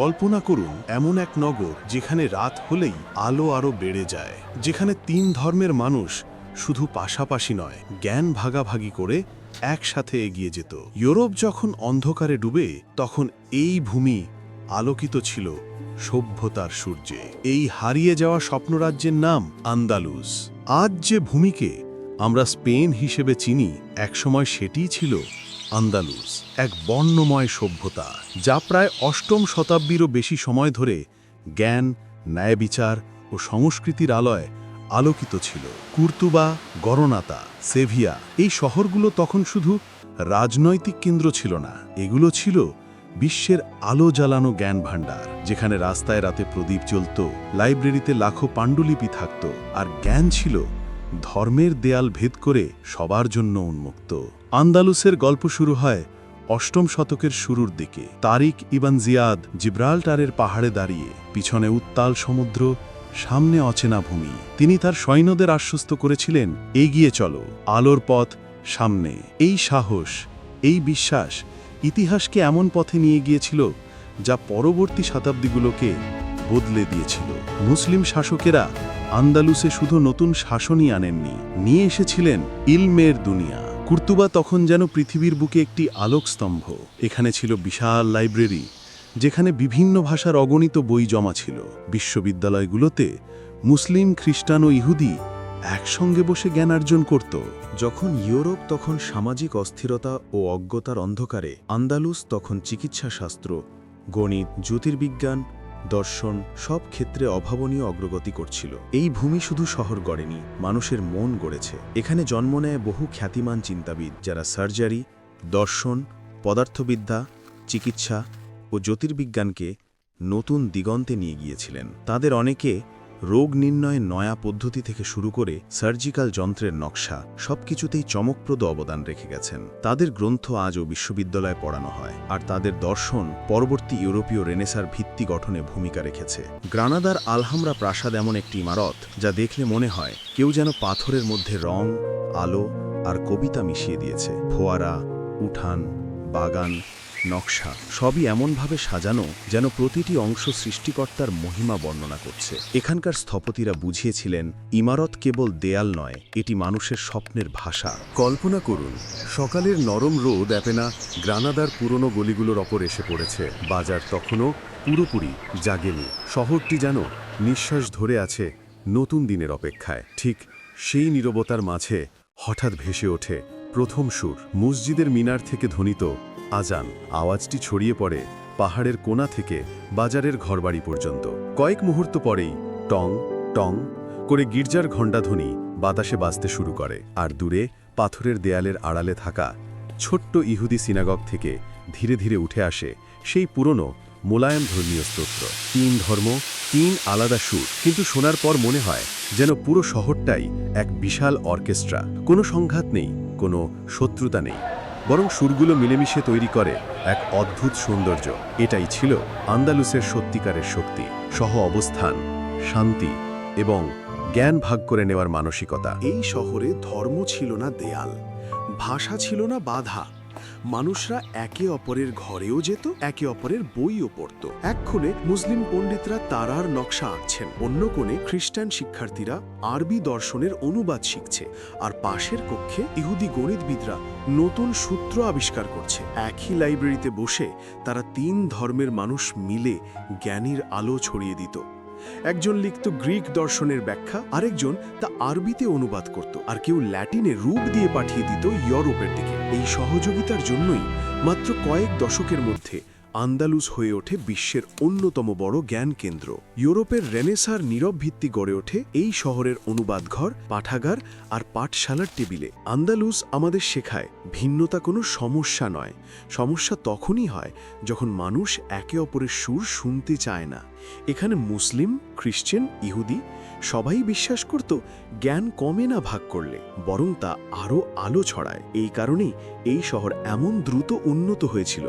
কল্পনা করুন, এমন এক নগর যেখানে রাত হলেই আলো আরও বেড়ে যায়, যেখানে তিন ধর্মের মানুষ শুধু পাশাপাশি নয়, জ্ঞান ভাগাভাগি করে একসাথে এগিয়ে যেত। ইউরোপ যখন অন্ধকারে ডুবে, তখন এই ভূমি আলোকিত ছিল সভ্যতার সূর্যে। এই হারিয়ে যাওয়া স্বপ্নরাজ্যের নাম আন্দালুস। আজ যে ভূমিকে আমরা স্পেন হিসেবে চিনি, একসময় সেটিই ছিল আন্দালুস, এক বর্ণময় সভ্যতা, যা প্রায় অষ্টম শতাব্দীরও বেশি সময় ধরে জ্ঞান, ন্যায়বিচার ও সংস্কৃতির আলয় আলোকিত ছিল। কুর্তুবা, গরনাতা, সেভিয়া এই শহরগুলো তখন শুধু রাজনৈতিক কেন্দ্র ছিল না, এগুলো ছিল বিশ্বের আলো জ্বালানো জ্ঞান ভাণ্ডার, যেখানে রাস্তায় রাতে প্রদীপ জ্বলত, লাইব্রেরিতে লাখো পাণ্ডুলিপি থাকত, আর জ্ঞান ছিল ধর্মের দেয়াল ভেদ করে সবার জন্য উন্মুক্ত। আন্দালুসের গল্প শুরু হয় অষ্টম শতকের শুরুর দিকে। তারিক ইবান জিয়াদ জিব্রাল্টারের পাহাড়ে দাঁড়িয়ে পিছনে উত্তাল সমুদ্র, সামনে অচেনা ভূমি। তিনি তার সৈন্যদের আশ্বস্ত করেছিলেন, এগিয়ে চলো, আলোর পথ সামনে। এই সাহস, এই বিশ্বাস ইতিহাসকে এমন পথে নিয়ে গিয়েছিল যা পরবর্তী শতাব্দীগুলোকে বদলে দিয়েছিল। মুসলিম শাসকেরা আন্দালুসে শুধু নতুন শাসনই আনেননি, নিয়ে এসেছিলেন ইলমের দুনিয়া। কুর্তুবা তখন যেন পৃথিবীর বুকে একটি আলোকস্তম্ভ। এখানে ছিল বিশাল লাইব্রেরি, যেখানে বিভিন্ন ভাষার অগণিত বই জমা ছিল। বিশ্ববিদ্যালয়গুলোতে মুসলিম, খ্রিস্টান ও ইহুদি একসঙ্গে বসে জ্ঞানার্জন করত। যখন ইউরোপ তখন সামাজিক অস্থিরতা ও অজ্ঞতার অন্ধকারে, আন্দালুস তখন চিকিৎসাশাস্ত্র, গণিত, জ্যোতির্বিজ্ঞান দর্শন সব ক্ষেত্রে অভাবনীয় অগ্রগতি করছিল। এই ভূমি শুধু শহর গড়েনি, মানুষের মন গড়েছে। এখানে জন্ম নেয় বহু খ্যাতিমান চিন্তাবিদ, যারা সার্জারি, দর্শন, পদার্থবিদ্যা, চিকিৎসা ও জ্যোতির্বিজ্ঞানকে নতুন দিগন্তে নিয়ে গিয়েছিলেন। তাদের অনেকে রোগ নির্ণয়ের নয়া পদ্ধতি থেকে শুরু করে সার্জিক্যাল যন্ত্রের নকশা সবকিছুতেই চমকপ্রদ অবদান রেখে গেছেন। তাদের গ্রন্থ আজও বিশ্ববিদ্যালয়ে পড়ানো হয় আর তাদের দর্শন পরবর্তী ইউরোপীয় রেনেসার ভিত্তি গঠনে ভূমিকা রেখেছে। গ্রানাদার আলহামরা প্রাসাদ এমন একটি ইমারত যা দেখলে মনে হয় কেউ যেন পাথরের মধ্যে রং, আলো আর কবিতা মিশিয়ে দিয়েছে। ফোয়ারা, উঠান, বাগান নকশা সবই এমনভাবে সাজানো যেন প্রতিটি অংশ সৃষ্টিকর্তার মহিমা বর্ণনা করছে। এখানকার স্থপতিরা বুঝিয়েছিলেন, ইমারত কেবল দেয়াল নয়, এটি মানুষের স্বপ্নের ভাষা। কল্পনা করুন, সকালের নরম রোদ অ্যাপেনা গ্রানাদার পুরনো গলিগুলোর ওপর এসে পড়েছে। বাজার তখনও পুরোপুরি জাগেনি। শহরটি যেন নিঃশ্বাস ধরে আছে নতুন দিনের অপেক্ষায়। ঠিক সেই নীরবতার মাঝে হঠাৎ ভেসে ওঠে প্রথম সুর। মসজিদের মিনার থেকে ধ্বনিত আজান, আওয়াজটি ছড়িয়ে পড়ে পাহাড়ের কোনা থেকে বাজারের ঘরবাড়ি পর্যন্ত। কয়েক মুহূর্ত পরেই টং টং করে গির্জার ঘণ্টাধ্বনি বাতাসে বাজতে শুরু করে। আর দূরে পাথরের দেয়ালের আড়ালে থাকা ছোট্ট ইহুদি সিনাগগ থেকে ধীরে ধীরে উঠে আসে সেই পুরনো মোলায়েম ধর্মীয় স্তোত্র। তিন ধর্ম, তিন আলাদা সুর, কিন্তু শোনার পর মনে হয় যেন পুরো শহরটাই এক বিশাল অর্কেস্ট্রা। কোনো সংঘাত নেই, কোনো শত্রুতা নেই। বরং সুরগুলো মিলেমিশে তৈরি করে এক অদ্ভুত সৌন্দর্য। এটাই ছিল আন্দালুসের সত্যিকারের শক্তি, সহ অবস্থান, শান্তি এবং জ্ঞান ভাগ করে নেওয়ার মানসিকতা। এই শহরে ধর্ম ছিল না দেয়াল, ভাষা ছিল না বাধা। মানুষরা একে অপরের ঘরেও যেত, একে অপরের বইও পড়ত। এক কোণে মুসলিম পণ্ডিতরা তারার নকশা আঁকছেন, অন্য কোণে খ্রিস্টান শিক্ষার্থীরা আরবি দর্শনের অনুবাদ শিখছে, আর পাশের কক্ষে ইহুদি গণিতবিদরা নতুন সূত্র আবিষ্কার করছে। একই লাইব্রেরিতে বসে তারা তিন ধর্মের মানুষ মিলে জ্ঞানীর আলো ছড়িয়ে দিত। একজন লিখত গ্রিক দর্শনের ব্যাখ্যা, আরেকজন তা আরবিতে অনুবাদ করত, আর কেউ ল্যাটিনে রূপ দিয়ে পাঠিয়ে দিত ইউরোপের দিকে। এই সহযোগিতার জন্যই মাত্র কয়েক দশকের মধ্যে আন্দালুস হয়ে ওঠে বিশ্বের অন্যতম বড় জ্ঞান কেন্দ্র। ইউরোপের রেনেসার নীরব ভিত্তি গড়ে ওঠে এই শহরের অনুবাদঘর, পাঠাগার আর পাঠশালার টেবিলে। আন্দালুস আমাদের শেখায়, ভিন্নতা কোনো সমস্যা নয়। সমস্যা তখনই হয় যখন মানুষ একে অপরের সুর শুনতে চায় না। এখানে মুসলিম, খ্রিশ্চান, ইহুদি সবাই বিশ্বাস করত জ্ঞান কমে না ভাগ করলে, বরং তা আরও আলো ছড়ায়। এই কারণেই এই শহর এমন দ্রুত উন্নত হয়েছিল।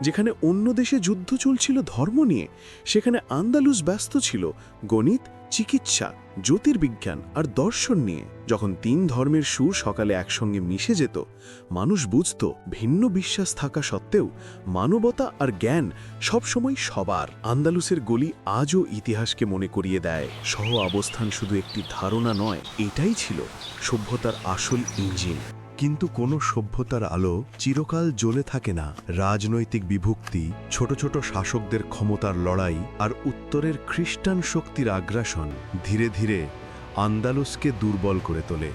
যেখানে অন্য দেশে যুদ্ধ চলছিল ধর্ম নিয়ে, সেখানে আন্দালুস ব্যস্ত ছিল গণিত, চিকিৎসা, জ্যোতির্বিজ্ঞান আর দর্শন নিয়ে। যখন তিন ধর্মের সুর সকালে একসঙ্গে মিশে যেত, মানুষ বুঝত ভিন্ন বিশ্বাস থাকা সত্ত্বেও মানবতা আর জ্ঞান সবসময় সবার। আন্দালুসের গলি আজও ইতিহাসকে মনে করিয়ে দেয়, সহ অবস্থান শুধু একটি ধারণা নয়, এটাই ছিল সভ্যতার আসল ইঞ্জিন। কিন্তু কোনো সভ্যতার আলো চিরকাল জ্বলে থাকে না। রাজনৈতিক বিভক্তি, ছোট ছোট শাসকদের ক্ষমতার লড়াই আর উত্তরের খ্রিস্টান শক্তির আগ্রাসন ধীরে ধীরে আন্দালুসকে দুর্বল করে তোলে।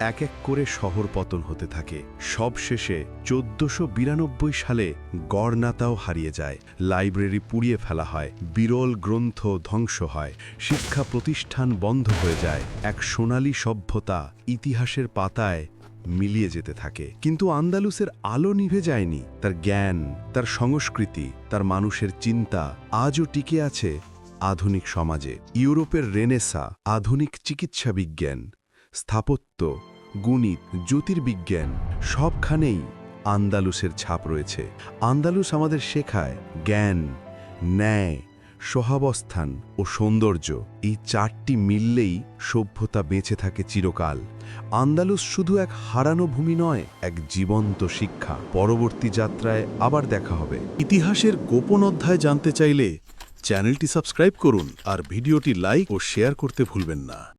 এক এক করে শহর পতন হতে থাকে। সবশেষে চোদ্দশো বিরানব্বই সালে গড়নাতাও হারিয়ে যায়। লাইব্রেরি পুড়িয়ে ফেলা হয়, বিরল গ্রন্থ ধ্বংস হয়, শিক্ষা প্রতিষ্ঠান বন্ধ হয়ে যায়। এক সোনালী সভ্যতা ইতিহাসের পাতায় মিলিয়ে যেতে থাকে। কিন্তু আন্দালুসের আলো নিভে যায়নি। তার জ্ঞান, তার সংস্কৃতি, তার মানুষের চিন্তা আজও টিকে আছে আধুনিক সমাজে। ইউরোপের রেনেসা, আধুনিক চিকিৎসা বিজ্ঞান, স্থাপত্য, গণিত, জ্যোতির্বিজ্ঞান সবখানেই আন্দালুসের ছাপ রয়েছে। আন্দালুস আমাদের শেখায় জ্ঞান, ন্যায় সহাবস্থান ও সৌন্দর্য এই চারটি মিললেই সভ্যতা বেঁচে থাকে চিরকাল। আন্দালুস শুধু এক হারানো ভূমি নয়, এক জীবন্ত শিক্ষা। পরবর্তী যাত্রায় আবার দেখা হবে। ইতিহাসের গোপন অধ্যায় জানতে চাইলে চ্যানেলটি সাবস্ক্রাইব করুন আর ভিডিওটি লাইক ও শেয়ার করতে ভুলবেন না।